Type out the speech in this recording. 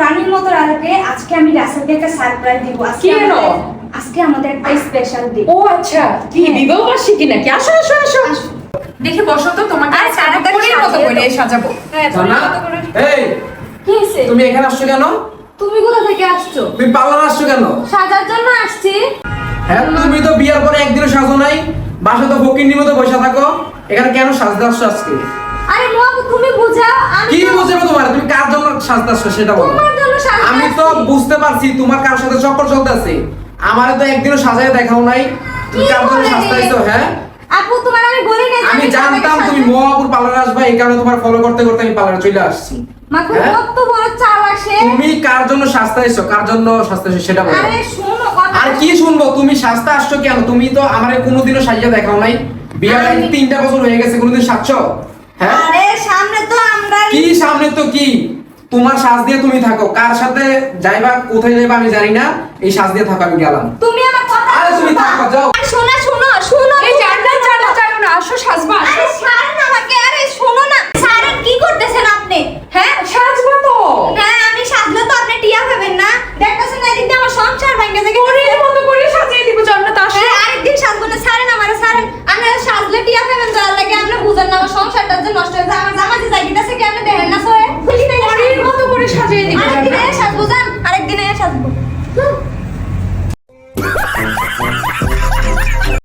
রানীর মতো রাখে আজকে আমি রাসেলকে একটা সারপ্রাইজ দিব। আজকে কি এলো? আমাদের- আজকে আমাদের একটা স্পেশাল দিন ও আচ্ছা। কি বিবাহ বার্ষিকী নাকি? আসো আসো আসো। দেখি বসো তো তোমাকে আরে, পরীর মতো করে। সাজাবো হ্যাঁ এই কি হয়েছে? তুমি এখানে আসছো কেন? তুমি কোথা থেকে আসছো? তুমি পার্লার আসছো কেন? সাজার জন্য আসছি। হ্যাঁ তুমি তো বিয়ার পরে একদিনও সাজো নাই। বাসা তো ফকিন্নির মতো বসে থাকো। এখানে কেন সাজতে আসছো আজকে? আরে মা তুমি বুঝাও আমি কি তো- বুঝবে তোমার তুমি কার জন্য সাজতে আসছো সেটা বলো আমি তো বুঝতে পারছি তোমার কার সাথে চক্কর চলতেছে। আমারে তো একদিনও সাজায় দেখাও নাই। তুমি কার জন্য বলে সাজতে রে? আইছো হ্যাঁ? আপু তোমার আমি বলি নাই আমি জানতাম তুমি। মোহাপুর পার্লারে আসবা এই কারণে তোমার ফলো করতে করতে আমি পার্লারে চলে আসছি। হ্যাঁ? তুমি কার জন্য সাজতে কার জন্য সাজতে সেটা বলো। আরে কি শুনব তুমি সাজতে আসছো কেন? তুমি তো আমারে কোনোদিনও সাজিয়ে দেখাও নাই। বিয়ার তিনটা বছর হয়ে গেছে কোনোদিন সাজছো? হ্যাঁ? আরে সামনে তো আমরা কি সামনে তো কি? তোমার সাজ দিয়ে তুমি থাকো। কার সাথে যাইবা কোথায় যাইবা আমি জানি না। এই সাজ দিয়ে থাকো আমি গেলাম। তুমি আমার কথা আরে তুমি থাকো, যাও। আরে শোনো শোনো শোনো এই জানলা জানলা জানো না আসো সাজবা আরে ছাড়েন আমাকে আরে শোনো না। ছাড়েন কি করতেছেন আপনি? হ্যাঁ? সাজবা তো। হ্যাঁ আমি সাজলে তো আপনি টিয়া পাবেন না। দেখতেছেন এদিক দিয়ে আমার সংসার ভেঙে যায় পরীর মতো করে সাজিয়ে দিব জান্নাত আসো। হ্যাঁ আরেকদিন সাজবো না। ছাড়েন আমারে ছাড়েন আমি আর সাজলে টিয়া পাবেন যার লাগে আপনি বুঝেন না আমার সংসারটা যে নষ্ট হয়ে যায় আমার জামা যে জায়গাটা 没有小犊子